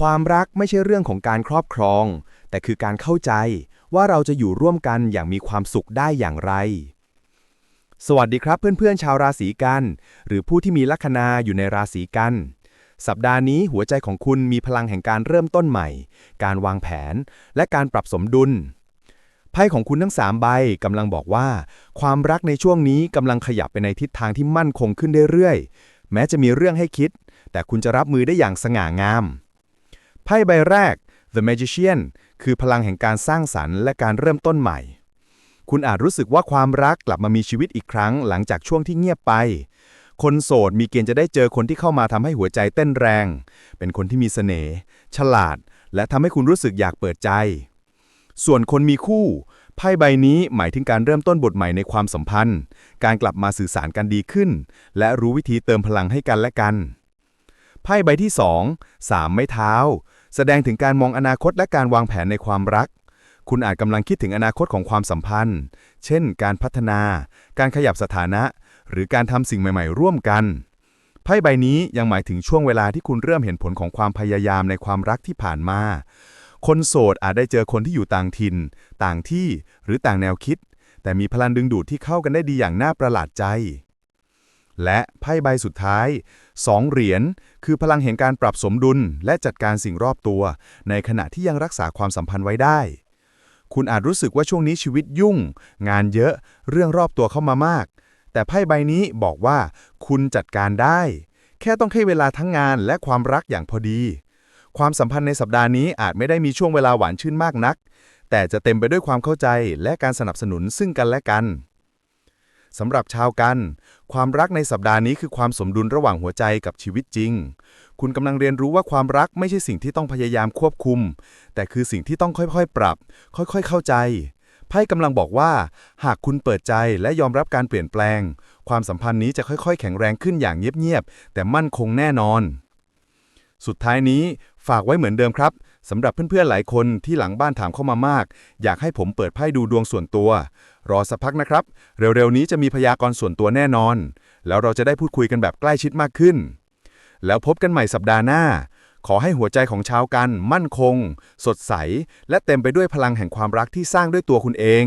ความรักไม่ใช่เรื่องของการครอบครอง แต่คือการเข้าใจว่าเราจะอยู่ร่วมกันอย่างมีความสุขได้อย่างไร สวัสดีครับเพื่อนๆ ชาวราศีกัน หรือผู้ที่มีลัคนาอยู่ในราศีกัน สัปดาห์นี้หัวใจของคุณมีพลังแห่งการเริ่มต้นใหม่ การวางแผน และการปรับสมดุลไพ่ของคุณทั้ง 3 ใบกำลังบอกว่า ความรักในช่วงนี้กำลังขยับไปในทิศทางที่มั่นคงขึ้นเรื่อยๆ แม้จะมีเรื่องให้คิด แต่คุณจะรับมือได้อย่างสง่างาม พ่ใบแรก The Magician คือพลังแห่งการสร้างสรรค์และการเริ่มต้นใหม่ คุณอาจรู้สึกว่าความรักกลับมามีชีวิตอีกครั้งหลังจากช่วงที่เงียบไป คนโสดมีเกณฑ์จะได้เจอคนที่เข้ามาทำให้หัวใจเต้นแรง เป็นคนที่มีเสน่ห์ ฉลาด และทำให้คุณรู้สึกอยากเปิดใจ ส่วนคนมีคู่ ไพ่ใบนี้หมายถึงการเริ่มต้นบทใหม่ในความสัมพันธ์ การกลับมาสื่อสารกันดีขึ้น และรู้วิธีเติมพลังให้กันและกัน ไพ่ใบที่ 2 3 ไม้เท้า แสดงถึงการมองอนาคตและการวางแผนในความรัก คุณอาจกำลังคิดถึงอนาคตของความสัมพันธ์ เช่น การพัฒนา การขยับสถานะ หรือการทำสิ่งใหม่ ๆ ร่วมกัน ไพ่ใบนี้ยังหมายถึงช่วงเวลาที่คุณเริ่มเห็นผลของความพยายามในความรักที่ผ่านมา คนโสดอาจได้เจอคนที่อยู่ต่างถิ่น ต่างที่ หรือต่างแนวคิด แต่มีพลังดึงดูดที่เข้ากันได้ดีอย่างน่าประหลาดใจ และไพ่ใบสุดท้ายสองเหรียญคือพลังแห่งการปรับสมดุลและจัดการสิ่งรอบตัว ในขณะที่ยังรักษาความสัมพันธ์ไว้ได้ คุณอาจรู้สึกว่าช่วงนี้ชีวิตยุ่ง งานเยอะเรื่องรอบตัวเข้ามามาก แต่ไพ่ใบนี้บอกว่า คุณจัดการได้ แค่ต้องให้เวลาทั้งงานและความรักอย่างพอดี ความสัมพันธ์ในสัปดาห์นี้อาจไม่ได้มีช่วงเวลาหวานชื่นมากนัก แต่จะเต็มไปด้วยความเข้าใจและการสนับสนุนซึ่งกันและกัน สำหรับชาวกัน ความรักในสัปดาห์นี้คือความสมดุลระหว่างหัวใจกับชีวิตจริง คุณกำลังเรียนรู้ว่าความรักไม่ใช่สิ่งที่ต้องพยายามควบคุม แต่คือสิ่งที่ต้องค่อยๆ ปรับ ค่อยๆ เข้าใจไพ่กำลังบอกว่า หากคุณเปิดใจและยอมรับการเปลี่ยนแปลง ความสัมพันธ์นี้จะค่อยๆ แข็งแรงขึ้นอย่างเงียบๆแต่มั่นคงแน่นอน สุดท้ายนี้ฝากไว้เหมือนเดิมครับ สำหรับเพื่อนๆหลายคนที่หลังบ้านถามเข้ามามาก อยากให้ผมเปิดไพ่ดูดวงส่วนตัว รอสักพักนะครับ เร็วๆนี้จะมีพยากรณ์ส่วนตัวแน่นอน แล้วเราจะได้พูดคุยกันแบบใกล้ชิดมากขึ้น แล้วพบกันใหม่สัปดาห์หน้า ขอให้หัวใจของชาวกัน มั่นคง สดใส และเต็มไปด้วยพลังแห่งความรักที่สร้างด้วยตัวคุณเอง